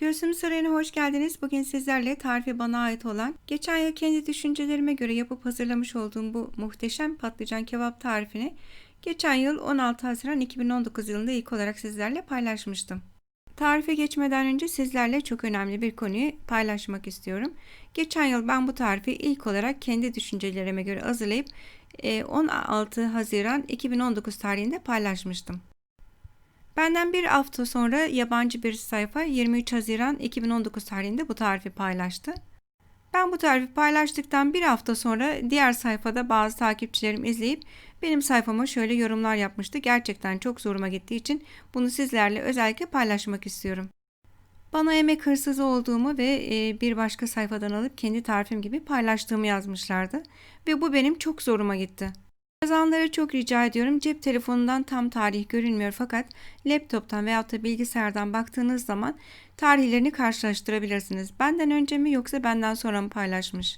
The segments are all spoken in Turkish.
Gülsüm Sarayı'na hoş geldiniz. Bugün sizlerle tarifi bana ait olan, geçen yıl kendi düşüncelerime göre yapıp hazırlamış olduğum bu muhteşem patlıcan kebap tarifini geçen yıl 16 Haziran 2019 yılında ilk olarak sizlerle paylaşmıştım. Tarife geçmeden önce sizlerle çok önemli bir konuyu paylaşmak istiyorum. Geçen yıl ben bu tarifi ilk olarak kendi düşüncelerime göre hazırlayıp 16 Haziran 2019 tarihinde paylaşmıştım. Benden bir hafta sonra yabancı bir sayfa 23 Haziran 2019 tarihinde bu tarifi paylaştı. Ben bu tarifi paylaştıktan bir hafta sonra diğer sayfada bazı takipçilerim izleyip benim sayfama şöyle yorumlar yapmıştı. Gerçekten çok zoruma gittiği için bunu sizlerle özellikle paylaşmak istiyorum. Bana emek hırsızı olduğumu ve e, bir başka sayfadan alıp kendi tarifim gibi paylaştığımı yazmışlardı. Ve bu benim çok zoruma gitti. Yazanlara çok rica ediyorum. Cep telefonundan tam tarih görünmüyor fakat laptoptan veyahut da bilgisayardan baktığınız zaman tarihlerini karşılaştırabilirsiniz. Benden önce mi yoksa benden sonra mı paylaşmış?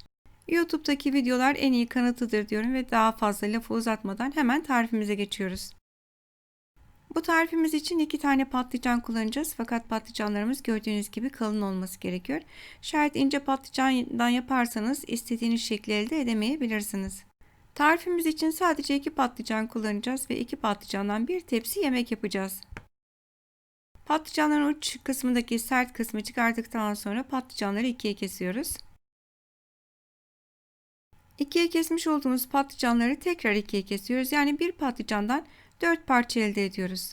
YouTube'daki videolar en iyi kanıtıdır diyorum ve daha fazla lafı uzatmadan hemen tarifimize geçiyoruz. Bu tarifimiz için iki tane patlıcan kullanacağız fakat patlıcanlarımız gördüğünüz gibi kalın olması gerekiyor. Şayet ince patlıcandan yaparsanız istediğiniz şekli elde edemeyebilirsiniz. Tarifimiz için sadece iki patlıcan kullanacağız ve iki patlıcandan bir tepsi yemek yapacağız. Patlıcanların uç kısmındaki sert kısmı çıkardıktan sonra patlıcanları ikiye kesiyoruz. İkiye kesmiş olduğumuz patlıcanları tekrar ikiye kesiyoruz. Yani bir patlıcandan dört parça elde ediyoruz.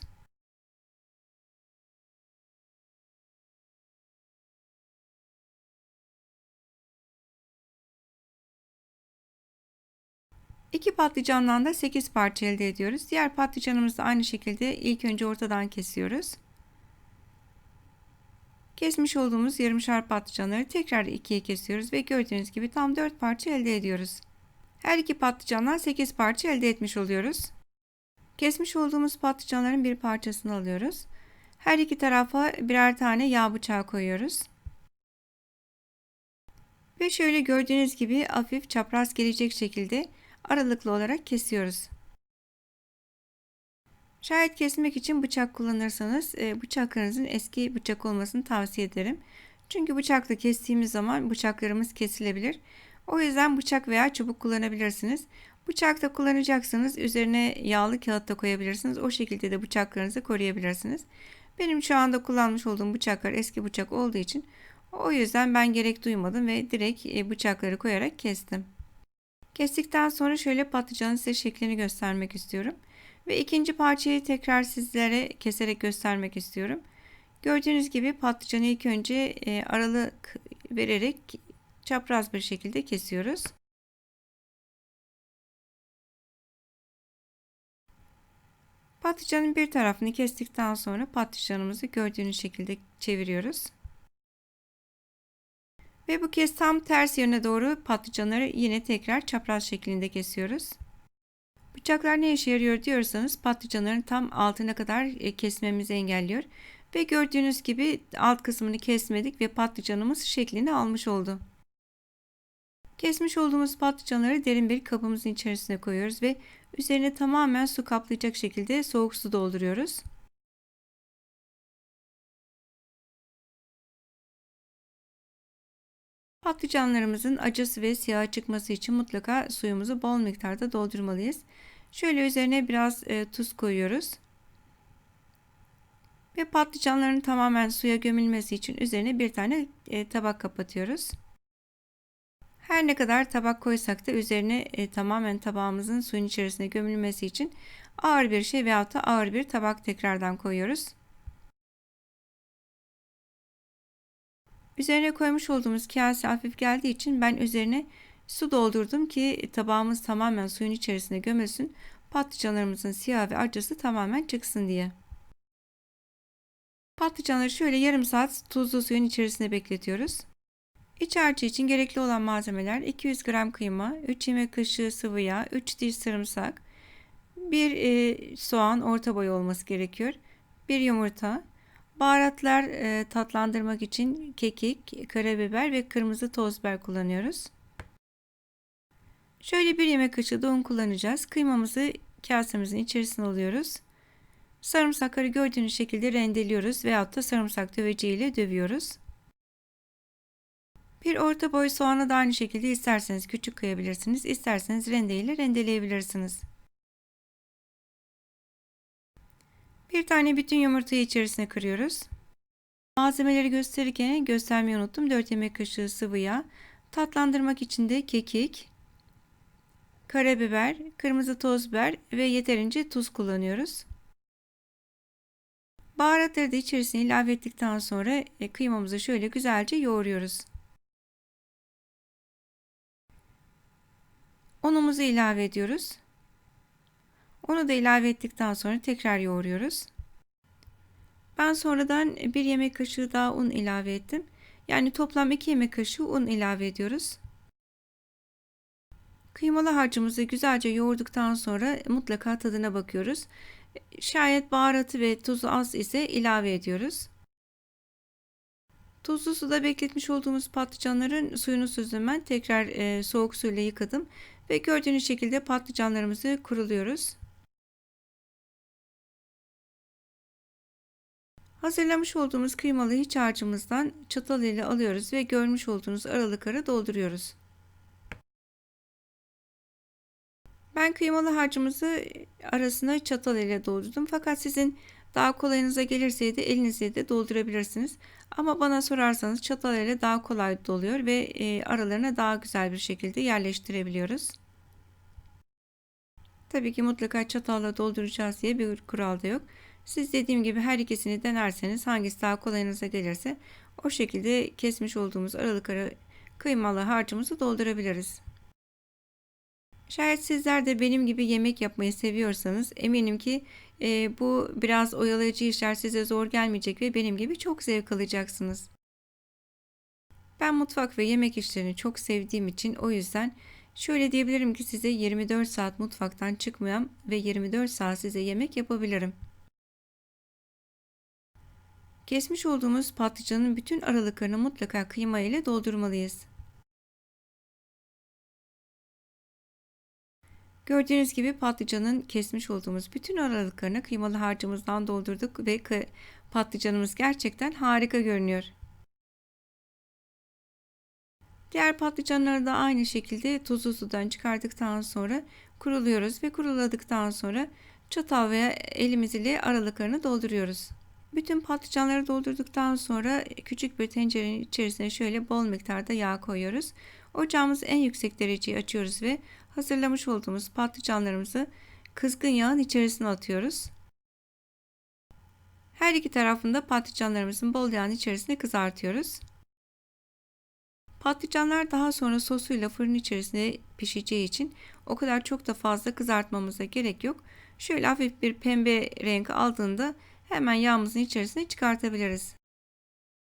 İki patlıcandan da 8 parça elde ediyoruz. Diğer patlıcanımızı da aynı şekilde ilk önce ortadan kesiyoruz. Kesmiş olduğumuz yarımşar patlıcanları tekrar ikiye kesiyoruz ve gördüğünüz gibi tam 4 parça elde ediyoruz. Her iki patlıcandan 8 parça elde etmiş oluyoruz. Kesmiş olduğumuz patlıcanların bir parçasını alıyoruz. Her iki tarafa birer tane yağ bıçağı koyuyoruz. Ve şöyle gördüğünüz gibi hafif çapraz gelecek şekilde aralıklı olarak kesiyoruz. Şayet kesmek için bıçak kullanırsanız e, bıçaklarınızın eski bıçak olmasını tavsiye ederim. Çünkü bıçakla kestiğimiz zaman bıçaklarımız kesilebilir. O yüzden bıçak veya çubuk kullanabilirsiniz. Bıçakta kullanacaksanız üzerine yağlı kağıt da koyabilirsiniz. O şekilde de bıçaklarınızı koruyabilirsiniz. Benim şu anda kullanmış olduğum bıçaklar eski bıçak olduğu için o yüzden ben gerek duymadım ve direkt e, bıçakları koyarak kestim. Kestikten sonra şöyle patlıcanın size şeklini göstermek istiyorum. Ve ikinci parçayı tekrar sizlere keserek göstermek istiyorum. Gördüğünüz gibi patlıcanı ilk önce e, aralık vererek çapraz bir şekilde kesiyoruz. Patlıcanın bir tarafını kestikten sonra patlıcanımızı gördüğünüz şekilde çeviriyoruz. Ve bu kez tam ters yöne doğru patlıcanları yine tekrar çapraz şeklinde kesiyoruz. Bıçaklar ne işe yarıyor diyorsanız patlıcanların tam altına kadar e, kesmemizi engelliyor. Ve gördüğünüz gibi alt kısmını kesmedik ve patlıcanımız şeklini almış oldu. Kesmiş olduğumuz patlıcanları derin bir kabımızın içerisine koyuyoruz ve üzerine tamamen su kaplayacak şekilde soğuk su dolduruyoruz. Patlıcanlarımızın acısı ve siyah çıkması için mutlaka suyumuzu bol miktarda doldurmalıyız. Şöyle üzerine biraz e, tuz koyuyoruz. Ve patlıcanların tamamen suya gömülmesi için üzerine bir tane e, tabak kapatıyoruz. Her ne kadar tabak koysak da üzerine e, tamamen tabağımızın suyun içerisine gömülmesi için ağır bir şey veyahut da ağır bir tabak tekrardan koyuyoruz. Üzerine koymuş olduğumuz kase hafif geldiği için ben üzerine su doldurdum ki tabağımız tamamen suyun içerisine gömülsün. Patlıcanlarımızın siyah ve acısı tamamen çıksın diye. Patlıcanları şöyle yarım saat tuzlu suyun içerisine bekletiyoruz. İç harcı için gerekli olan malzemeler 200 gram kıyma, 3 yemek kaşığı sıvı yağ, 3 diş sarımsak, 1 e, soğan orta boy olması gerekiyor, 1 yumurta, Baharatlar e, tatlandırmak için kekik, karabiber ve kırmızı toz biber kullanıyoruz. Şöyle bir yemek kaşığı da un kullanacağız. Kıymamızı kasemizin içerisine alıyoruz. Sarımsakları gördüğünüz şekilde rendeliyoruz veyahut da sarımsak döveceğiyle dövüyoruz. Bir orta boy soğanı da aynı şekilde isterseniz küçük kıyabilirsiniz, isterseniz rendeyle rendeleyebilirsiniz. Bir tane bütün yumurtayı içerisine kırıyoruz. Malzemeleri gösterirken göstermeyi unuttum. 4 yemek kaşığı sıvı yağ, tatlandırmak için de kekik, karabiber, kırmızı toz biber ve yeterince tuz kullanıyoruz. Baharatları da içerisine ilave ettikten sonra e, kıymamızı şöyle güzelce yoğuruyoruz. Unumuzu ilave ediyoruz. Onu da ilave ettikten sonra tekrar yoğuruyoruz. Ben sonradan bir yemek kaşığı daha un ilave ettim. Yani toplam 2 yemek kaşığı un ilave ediyoruz. Kıymalı harcımızı güzelce yoğurduktan sonra mutlaka tadına bakıyoruz. Şayet baharatı ve tuzu az ise ilave ediyoruz. Tuzlu suda bekletmiş olduğumuz patlıcanların suyunu süzdüm Tekrar e, soğuk suyla yıkadım ve gördüğünüz şekilde patlıcanlarımızı kuruluyoruz. Hazırlamış olduğumuz kıymalı iç harcımızdan çatal ile alıyoruz ve görmüş olduğunuz aralıkları dolduruyoruz. Ben kıymalı harcımızı arasına çatal ile doldurdum. Fakat sizin daha kolayınıza gelirseydi elinizle de doldurabilirsiniz. Ama bana sorarsanız çatal ile daha kolay doluyor ve e, aralarına daha güzel bir şekilde yerleştirebiliyoruz. Tabii ki mutlaka çatalla dolduracağız diye bir kural da yok. Siz dediğim gibi her ikisini denerseniz hangisi daha kolayınıza gelirse o şekilde kesmiş olduğumuz aralıkları kıymalı harcımızı doldurabiliriz. Şayet sizler de benim gibi yemek yapmayı seviyorsanız eminim ki e, bu biraz oyalayıcı işler size zor gelmeyecek ve benim gibi çok zevk alacaksınız. Ben mutfak ve yemek işlerini çok sevdiğim için o yüzden şöyle diyebilirim ki size 24 saat mutfaktan çıkmayan ve 24 saat size yemek yapabilirim. Kesmiş olduğumuz patlıcanın bütün aralıklarını mutlaka kıyma ile doldurmalıyız. Gördüğünüz gibi patlıcanın kesmiş olduğumuz bütün aralıklarını kıymalı harcımızdan doldurduk ve patlıcanımız gerçekten harika görünüyor. Diğer patlıcanları da aynı şekilde tuzlu sudan çıkardıktan sonra kuruluyoruz ve kuruladıktan sonra çatal veya elimiz ile aralıklarını dolduruyoruz. Bütün patlıcanları doldurduktan sonra küçük bir tencerenin içerisine şöyle bol miktarda yağ koyuyoruz. Ocağımızı en yüksek dereceyi açıyoruz ve hazırlamış olduğumuz patlıcanlarımızı kızgın yağın içerisine atıyoruz. Her iki tarafında patlıcanlarımızın bol yağın içerisine kızartıyoruz. Patlıcanlar daha sonra sosuyla fırın içerisinde pişeceği için o kadar çok da fazla kızartmamıza gerek yok. Şöyle hafif bir pembe renk aldığında hemen yağımızın içerisine çıkartabiliriz.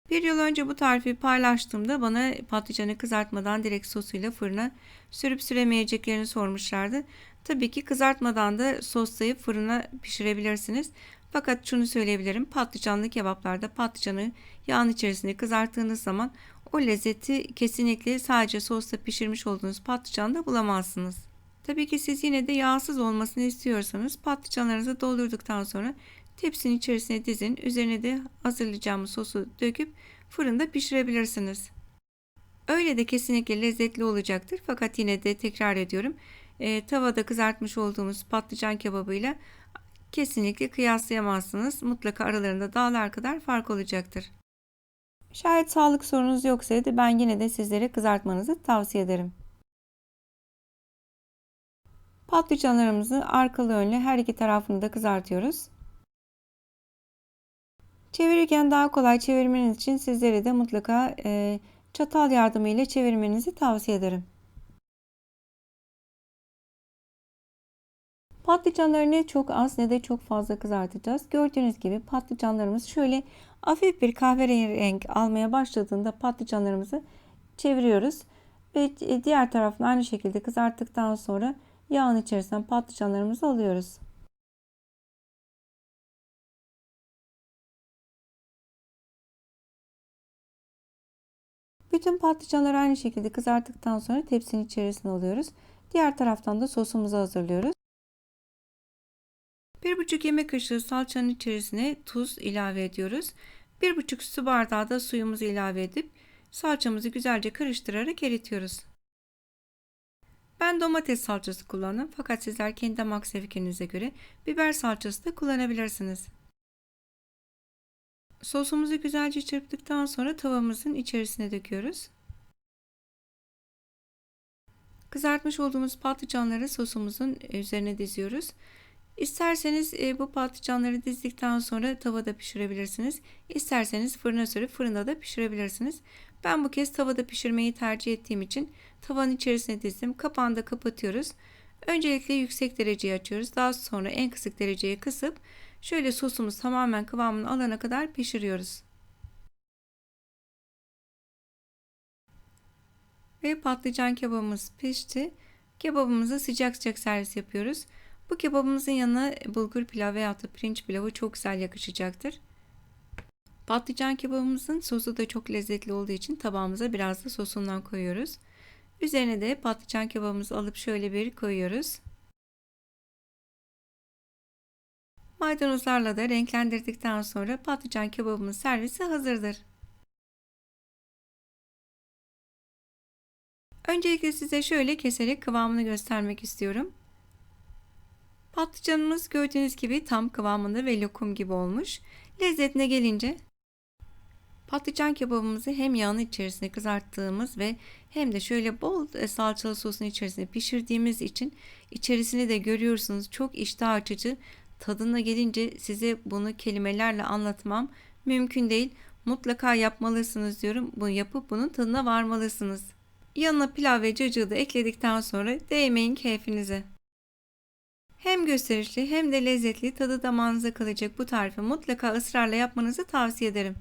Bir yıl önce bu tarifi paylaştığımda bana patlıcanı kızartmadan direkt sosuyla fırına sürüp süremeyeceklerini sormuşlardı. Tabii ki kızartmadan da soslayıp fırına pişirebilirsiniz. Fakat şunu söyleyebilirim. Patlıcanlı kebaplarda patlıcanı yağın içerisinde kızarttığınız zaman o lezzeti kesinlikle sadece sosla pişirmiş olduğunuz patlıcanda bulamazsınız. Tabii ki siz yine de yağsız olmasını istiyorsanız patlıcanlarınızı doldurduktan sonra Tepsinin içerisine dizin. Üzerine de hazırlayacağımız sosu döküp fırında pişirebilirsiniz. Öyle de kesinlikle lezzetli olacaktır. Fakat yine de tekrar ediyorum. E, tavada kızartmış olduğumuz patlıcan kebabıyla kesinlikle kıyaslayamazsınız. Mutlaka aralarında dağlar kadar fark olacaktır. Şayet sağlık sorunuz yoksaydı ben yine de sizlere kızartmanızı tavsiye ederim. Patlıcanlarımızı arkalı önlü her iki tarafını da kızartıyoruz. Çevirirken daha kolay çevirmeniz için sizlere de mutlaka e, çatal yardımıyla çevirmenizi tavsiye ederim. Patlıcanları ne çok az ne de çok fazla kızartacağız. Gördüğünüz gibi patlıcanlarımız şöyle hafif bir kahverengi almaya başladığında patlıcanlarımızı çeviriyoruz. Ve diğer tarafını aynı şekilde kızarttıktan sonra yağın içerisinden patlıcanlarımızı alıyoruz. Bütün patlıcanları aynı şekilde kızarttıktan sonra tepsinin içerisine alıyoruz. Diğer taraftan da sosumuzu hazırlıyoruz. 1,5 yemek kaşığı salçanın içerisine tuz ilave ediyoruz. 1,5 su bardağı da suyumuzu ilave edip salçamızı güzelce karıştırarak eritiyoruz. Ben domates salçası kullandım fakat sizler kendi damak zevkinize göre biber salçası da kullanabilirsiniz. Sosumuzu güzelce çırptıktan sonra tavamızın içerisine döküyoruz. Kızartmış olduğumuz patlıcanları sosumuzun üzerine diziyoruz. İsterseniz e, bu patlıcanları dizdikten sonra tavada pişirebilirsiniz. İsterseniz fırına sürüp fırında da pişirebilirsiniz. Ben bu kez tavada pişirmeyi tercih ettiğim için tavanın içerisine dizdim. Kapağını da kapatıyoruz. Öncelikle yüksek dereceyi açıyoruz. Daha sonra en kısık dereceye kısıp şöyle sosumuz tamamen kıvamını alana kadar pişiriyoruz. Ve patlıcan kebabımız pişti. Kebabımızı sıcak sıcak servis yapıyoruz. Bu kebabımızın yanına bulgur pilavı veya da pirinç pilavı çok güzel yakışacaktır. Patlıcan kebabımızın sosu da çok lezzetli olduğu için tabağımıza biraz da sosundan koyuyoruz. Üzerine de patlıcan kebabımızı alıp şöyle bir koyuyoruz. Maydanozlarla da renklendirdikten sonra patlıcan kebabımız servisi hazırdır. Öncelikle size şöyle keserek kıvamını göstermek istiyorum. Patlıcanımız gördüğünüz gibi tam kıvamında ve lokum gibi olmuş. Lezzetine gelince patlıcan kebabımızı hem yağın içerisine kızarttığımız ve hem de şöyle bol e, salçalı sosun içerisine pişirdiğimiz için içerisini de görüyorsunuz çok iştah açıcı. Tadına gelince size bunu kelimelerle anlatmam mümkün değil. Mutlaka yapmalısınız diyorum. Bunu yapıp bunun tadına varmalısınız. Yanına pilav ve cacığı da ekledikten sonra değmeyin keyfinize. Hem gösterişli hem de lezzetli tadı damağınıza kalacak bu tarifi mutlaka ısrarla yapmanızı tavsiye ederim.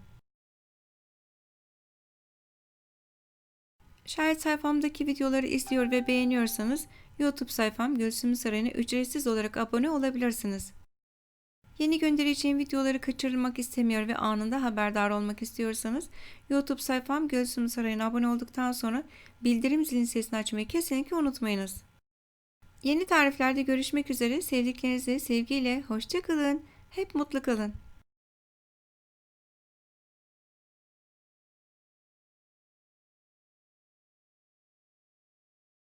Şayet sayfamdaki videoları izliyor ve beğeniyorsanız YouTube sayfam Gülsüm Sarayı'na ücretsiz olarak abone olabilirsiniz. Yeni göndereceğim videoları kaçırmak istemiyor ve anında haberdar olmak istiyorsanız YouTube sayfam Gülsüm Sarayı'na abone olduktan sonra bildirim zilini sesini açmayı kesinlikle unutmayınız. Yeni tariflerde görüşmek üzere. Sevdiklerinizle sevgiyle. Hoşçakalın. Hep mutlu kalın.